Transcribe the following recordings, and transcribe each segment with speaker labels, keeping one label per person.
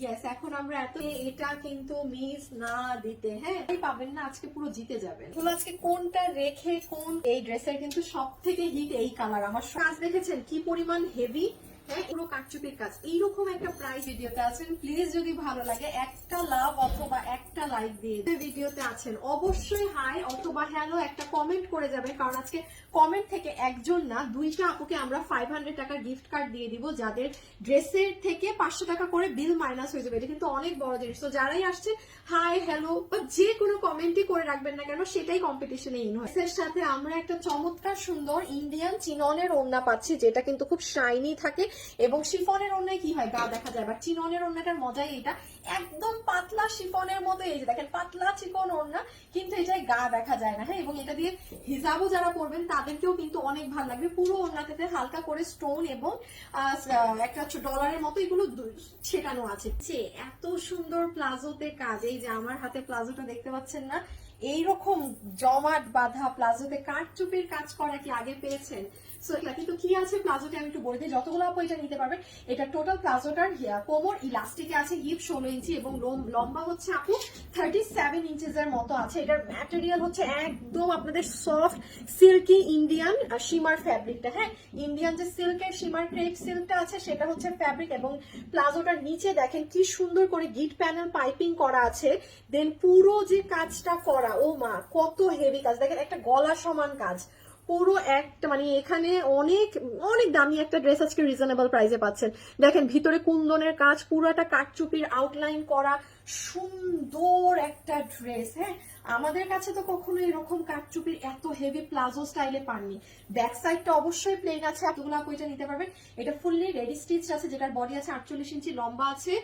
Speaker 1: Yes এখন আমরা এত এটা কিন্তু মিস না দিতে হ্যাঁ? পাবেন না, আজকে পুরো জিতে যাবেন। তো আজকে কোনটা রেখে কোন এই ড্রেসের কিন্তু সব থেকে হিট এই কালার আমার সাজ দেখেছেন কি পরিমাণ হেভি হ্যাঁ পুরো কাজ। এইরকম একটা প্রাইস ভিডিওতে আছেন। প্লিজ যদি ভালো লাগে, একটা লাভ অথবা একটা দিয়ে ভিডিওতে আছেন। অবশ্যই অথবা একটা কমেন্ট করে কারণ আজকে কমেন্ট থেকে একজন না আমরা ফাইভ হান্ড্রেড টাকার গিফট কার্ড দিয়ে যাদের ড্রেসের থেকে পাঁচশো টাকা করে বিল মাইনাস হয়ে যাবে। এটা কিন্তু অনেক বড় জিনিস। তো যারাই আসছে হাই হ্যালো বা যে কোনো কমেন্টই করে রাখবেন না কেন, সেটাই কম্পিটিশনে ইন সাথে আমরা একটা চমৎকার সুন্দর ইন্ডিয়ান চিননের ওড়না পাচ্ছি, যেটা কিন্তু খুব শাইনি থাকে। এবং শিফনের ওড়নায় কি হয়? গা দেখা যায় বাট চিননের ওড়নাটার মজাই এটা একদম পাতলা শিফনের মতো এই যে দেখেন, পাতলা চিকন ওড়না কিন্তু এটাই গা দেখা যায় না হ্যাঁ? এবং এটা দিয়ে হিজাবও যারা পরবেন, তাদেরকেও কিন্তু অনেক ভালো লাগবে। পুরো ওড়নাতে হালকা করে স্টোন এবং একটা ডলারের মতো এগুলো ছেটানো আছে। এত সুন্দর প্লাজোতে কাজ, এই যে আমার হাতে প্লাজোটা দেখতে পাচ্ছেন না এইরকম জমাট বাঁধা প্লাজোতে কাঠচুপির কাজ করা কি আগে পেয়েছেন? কিন্তু কি আছে প্লাজোতে আমি একটু বলে দিই যতগুলো আপু এটা নিতে পারবেন, এটা টোটাল প্লাজোটার কোমর ইলাস্টিকে আছে হিপ ষোলো ইঞ্চি এবং লম্বা হচ্ছে আপু থার্টি সেভেন ইঞ্চেস এর মতো আছে। এটার ম্যাটেরিয়াল হচ্ছে একদম আপনাদের সফট সিল্কি ইন্ডিয়ান শিমার ফ্যাব্রিকটা হ্যাঁ? ইন্ডিয়ান যে সিল্কের শিমার ক্রেপ সিল্কটা আছে, সেটা হচ্ছে ফ্যাব্রিক এবং প্লাজোটার নিচে দেখেন কি সুন্দর করে গিট প্যানেল পাইপিং করা আছে। দেন পুরো যে কাজটা করা ও মা, কত হেভি কাজ। দেখেন, একটা গলা সমান কাজ। পুরো একটা মানে এখানে অনেক অনেক দামি একটা ড্রেস আজকে রিজনেবল প্রাইসে পাচ্ছেন। দেখেন, ভিতরে কুন্দনের কাজ পুরো একটা কাঠচুপির আউটলাইন করা, সুন্দর একটা ড্রেস হ্যাঁ? আমাদের কাছে তো কখনো এরকম কাঠচুপির এত হেভি প্লাজো স্টাইলে পাননি। ব্যাক সাইডটা অবশ্যই প্লেন আছে, এতগুলো এটা নিতে পারবেন। এটা ফুললি রেডি স্টিচ আছে, যেটার বডি আছে আটচল্লিশ ইঞ্চি, লম্বা আছে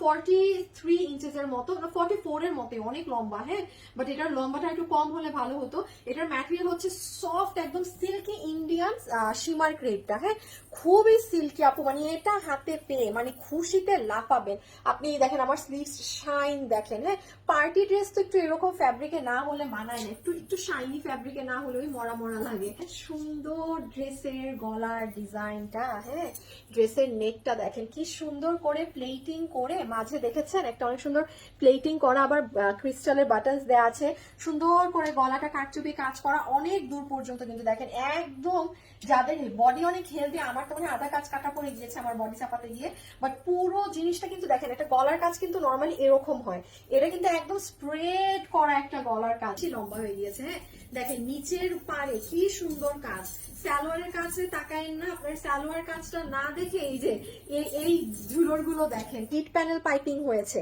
Speaker 1: ফর্টি থ্রি ইঞ্চেস এর মতো ফর্টি ফোর এর মতো অনেক লম্বা হ্যাঁ? বাট এটার লম্বাটা একটু কম হলে ভালো হতো। এটার ম্যাটেরিয়াল হচ্ছে সফট একদম সিল্কি ইন্ডিয়ান শিমার ক্রেপটা হ্যাঁ? খুবই সিল্কি আপু মানে এটা হাতে পেয়ে মানে খুশিতে লাফাবেন। আপনি দেখেন আমার স্লিভস শাইন দেখেন হ্যাঁ? পার্টি ড্রেস তো একটু এরকম ফ্যাব্রিকে না হলে মানায় না। একটু একটু শাইনি ফ্যাব্রিকে না হলে ওই মরা মরা লাগে। সুন্দর ড্রেসের গলার ডিজাইনটা হ্যাঁ? ড্রেসের নেকটা দেখেন, কি সুন্দর করে প্লেটিং করে মাঝে দেখেছেন? একটা অনেক সুন্দর প্লেটিং করা, আবার ক্রিস্টালের বাটনস দেওয়া আছে। সুন্দর করে গলাটা কাটচুপি কাজ করা অনেক দূর পর্যন্ত কিন্তু দেখেন, একদম যাদের বডি অনেক হেলদি আমার তো মানে আধা কাজ কাটা পড়ে গিয়েছে আমার বডি চাপাতে গিয়ে। বাট পুরো জিনিসটা কিন্তু দেখেন, একটা গলার কাজ কিন্তু নর্মালি এরকম হয়। এটা কিন্তু একদম স্প্রেড করা একটা গলার কাজ লম্বা হয়ে গিয়েছে হ্যাঁ? দেখেন, নিচের পারে কি সুন্দর কাজ সালোয়ারের কাছে তাকায়েন না, আপনার সালোয়ার কাজটা না দেখে এই যে এই- এই ঝুলোরগুলো দেখেন হিট প্যানেল পাইপিং হয়েছে।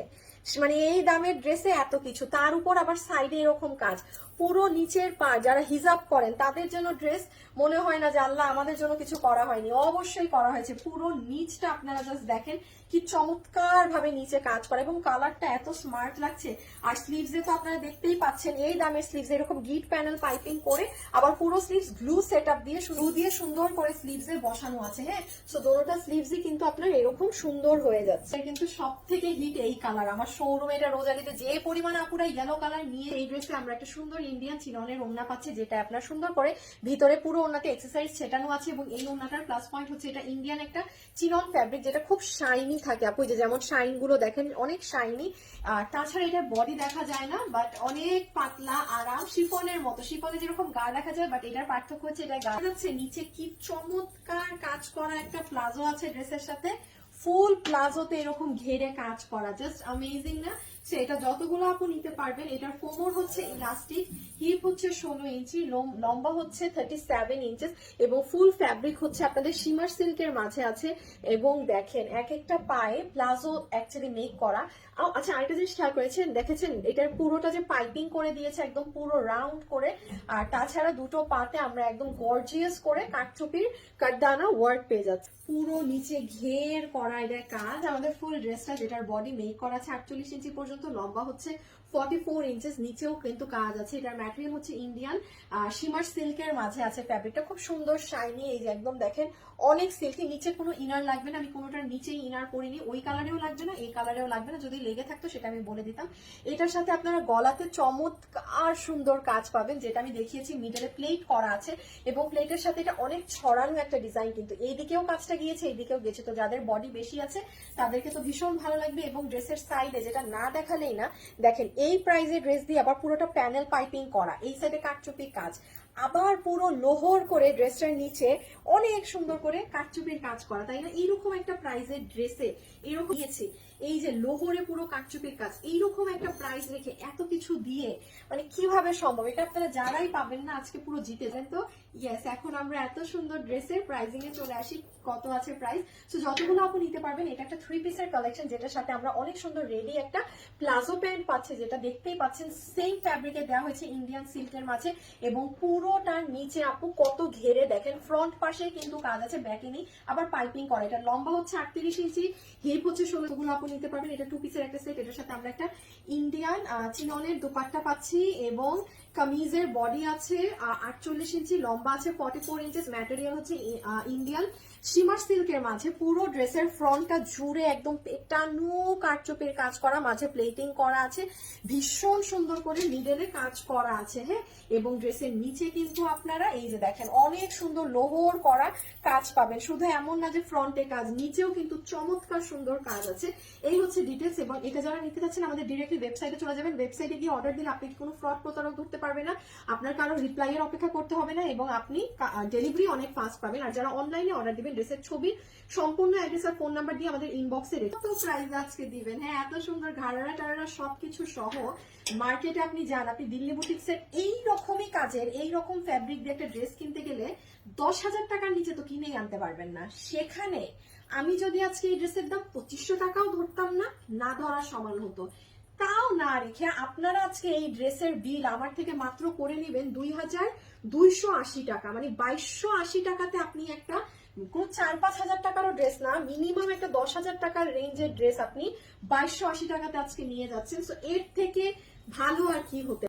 Speaker 1: মানে এই দামের ড্রেসে এত কিছু, তার উপর আবার সাইডে এরকম কাজ পুরো নিচের পা যারা হিজাব করেন, তাদের জন্য ড্রেস মনে হয় না যে আল্লাহ আমাদের জন্য কিছু করা হয়নি। অবশ্যই করা হয়েছে। পুরো নিচটা আপনারা জাস্ট দেখেন কি চমৎকার ভাবে নিচে কাজ করে এবং কালারটা এত স্মার্ট লাগছে। আর স্লিভসে তো আপনারা দেখতেই পাচ্ছেন, এই দামের স্লিভস এরকম গিট প্যানেল পাইপিং করে আবার পুরো স্লিভস গ্লু সেট আপ দিয়ে গ্লু দিয়ে সুন্দর করে স্লিভসে বসানো আছে হ্যাঁ? সো দোনোটা স্লিভসই কিন্তু আপনার এরকম সুন্দর হয়ে যাচ্ছে। কিন্তু সব থেকে হিট এই কালার আমার শোরুমে এটা রোজালিতে যে পরিমাণ আপুরা ইয়েলো কালার নিয়ে এই ড্রেসে আমরা একটা সুন্দর ইন্ডিয়ান চিননের ওড়না পাচ্ছি, যেটা আপনার সুন্দর করে ভিতরে পুরো ওড়নাতে এক্সারসাইজ ছেটানো আছে এবং এই ওড়নাটার প্লাস পয়েন্ট হচ্ছে এটা ইন্ডিয়ান একটা চিনন ফ্যাব্রিক যেটা খুব শাইনি থাকে। আপু যে যেমন শাইনগুলো দেখেন, অনেক শাইনি আর তাছাড়া এটার বডি দেখা যায় না বাট অনেক পাতলা, আরাম শিফনের মতো। শিফনে যেরকম গা দেখা যায় বাট এটার পার্থক্য হচ্ছে এটা গা। যাচ্ছে নিচে কি চমৎকার কাজ করা একটা প্লাজো আছে ড্রেসের সাথে। ফুল প্লাজোতে এরকম ঘেরে কাজ করা জাস্ট অ্যামেজিং না? এটা যতগুলো আপু নিতে পারবেন, এটার কোমর হচ্ছে ইলাস্টিক হিপ হচ্ছে ষোলো ইঞ্চি লম- লম্বা হচ্ছে থার্টি সেভেন ইঞ্চেস এবং ফুল ফ্যাব্রিক হচ্ছে আপনাদের শিমার সিল্কের মাঝে আছে এবং দেখেন, এক একটা পায়ে প্লাজো অ্যাকচুয়ালি মেক করা। আচ্ছা আরেকটা জিনিস খেয়াল করেছেন? দেখেছেন? এটার পুরোটা যে পাইপিং করে দিয়েছে, একদম পুরো রাউন্ড করে। আর তাছাড়া দুটো পাতে আমরা একদম গর্জিয়াস করে কাঠচুপির কাঠদানা ওয়ার্ক পেয়ে যাচ্ছে। পুরো নিচে ঘের করা এটা কাজ। আমাদের ফুল ড্রেসটা যেটার বডি মেক করা আছে আটচল্লিশ ইঞ্চি পর্যন্ত লম্বা হচ্ছে ফোর ইঞ্চেস নিচেও কিন্তু কাজ আছে। এটার হচ্ছে ইন্ডিয়ান শিমার সিল্কের মাঝে আছে খুব সুন্দর এই যে একদম দেখেন, অনেক সিল্কি নিচে কোনো ইনার লাগবে না। আমি কোনোটার ইনার করিনি। ওই কালারেও লাগবে না, এই কালারেও লাগবে না। যদি লেগে থাকতো সেটা আমি বলে দিতাম। এটার সাথে আপনারা গলাতে চমৎকার সুন্দর কাজ পাবেন, যেটা আমি দেখিয়েছি মিডলে প্লেট করা আছে। এবং প্লেটের সাথে এটা অনেক ছড়ানো একটা ডিজাইন কিন্তু। এইদিকেও কাজটা গিয়েছে, এইদিকেও গেছে। তো যাদের বডি বেশি আছে, তাদেরকে তো ভীষণ ভালো লাগবে। এবং ড্রেসের সাইডে যেটা না দেখালেই না, দেখেন এই প্রাইজে ড্রেস দিয়ে আবার পুরোটা প্যানেল পাইপিং করা এই সাইডে কাটচুপি কাজ। আবার পুরো লোহর করে ড্রেসটার নিচে অনেক সুন্দর করে কাটচুপির কাজ করা। তাই না? এইরকম একটা প্রাইজের ড্রেসে এরকম দিয়েছি। এই যে লোহরে পুরো কাটচুপির কাজ, এইরকম একটা প্রাইস রেখে এত কিছু দিয়ে মানে কীভাবে সম্ভব? এটা আপনারা যারাই পাবেন না, আজকে পুরো জিতে যান তো? ইয়েস এখন আমরা এত সুন্দর ড্রেসের প্রাইজিং এ চলে আসি, কত আছে প্রাইস তো যতগুলো আপনি নিতে পারবেন, এটা একটা থ্রি পিসের কালেকশন যেটার সাথে আমরা অনেক সুন্দর রেডি একটা প্লাজো প্যান্ট পাচ্ছি, যেটা দেখতেই পাচ্ছেন সেম ফ্যাব্রিকে দেওয়া হয়েছে ইন্ডিয়ান সিল্কের মাঝে, এবং পুরোটার নিচে আপু কত ঘেরে দেখেন। ফ্রন্ট পাশে কিন্তু কাজ আছে ব্যাকে নেই আবার পাইপিং করা, এটা লম্বা হচ্ছে আটত্রিশ ইঞ্চি হিপ হচ্ছে ষোলো গুলো আপু নিতে পারবেন, এটা টু পিসের একটা সেট এটার সাথে আমরা একটা ইন্ডিয়ান চিননের দোপাট্টা পাচ্ছি এবং কামিজের বডি আছে আটচল্লিশ ইঞ্চি, লম্বা আছে ফর্টি ফোর ইঞ্চেস ম্যাটেরিয়াল হচ্ছে ইন্ডিয়ান শিমার সিল্কের মাঝে পুরো ড্রেসের ফ্রন্টটা জুড়ে একদম পেটানো কারচুপির কাজ করা, মাঝে প্লেটিং করা আছে, ভীষণ সুন্দর করে মিডলে কাজ করা আছে হ্যাঁ? এবং ড্রেসের নিচে কিন্তু আপনারা এই যে দেখেন, অনেক সুন্দর লোহর করা কাজ পাবেন। শুধু এমন না যে ফ্রন্টে কাজ, নিচেও কিন্তু চমৎকার সুন্দর কাজ আছে। এই হচ্ছে ডিটেলস এবং এটা যারা নিতে চাচ্ছেন আমাদের ডিরেক্টলি ওয়েবসাইটে চলে যাবেন। ওয়েবসাইটে গিয়ে অর্ডার দিলে আপনি কোনো ফ্রড প্রতারক ধরতে পারবে না। আপনার কারও রিপ্লাই এর অপেক্ষা করতে হবে না এবং আপনি ডেলিভারি অনেক ফাস্ট পাবেন। আর যারা অনলাইনে অর্ডার দিবেন ড্রেসের ছবি সম্পূর্ণ অ্যাড্রেস আর ফোন নাম্বার দিয়ে আমাদের ইনবক্সে রেখে তো প্রাইস আজকে দিবেন হ্যাঁ এত সুন্দর ঘাড়ারা টাড়ারা সবকিছু সহ মার্কেটে আপনি যান, আপনি দিল্লি বুটিক্সের এই রকমই কাজের এই রকম ফ্যাব্রিক দিয়ে একটা ড্রেস কিনতে গেলে দশ হাজার টাকার নিচে তো কিনেই আনতে পারবেন না। সেখানে আমি যদি আজকে এই ড্রেসের দাম পঁচিশশো টাকাও ধরতাম না না ধরার সমান হতো। তাও না রেখে আপনারা আজকে এই ড্রেসের বিল আমার থেকে মাত্র করে নেবেন দুই হাজার দুইশো আশি টাকা মানে বাইশশো আশি টাকাতে আপনি একটা কোন চার পাঁচ হাজার টাকারও ড্রেস না মিনিমাম একটা দশ হাজার টাকার রেঞ্জের ড্রেস আপনি বাইশশো আশি টাকাতে আজকে নিয়ে যাচ্ছেন। সো এর থেকে ভালো আর কি হতে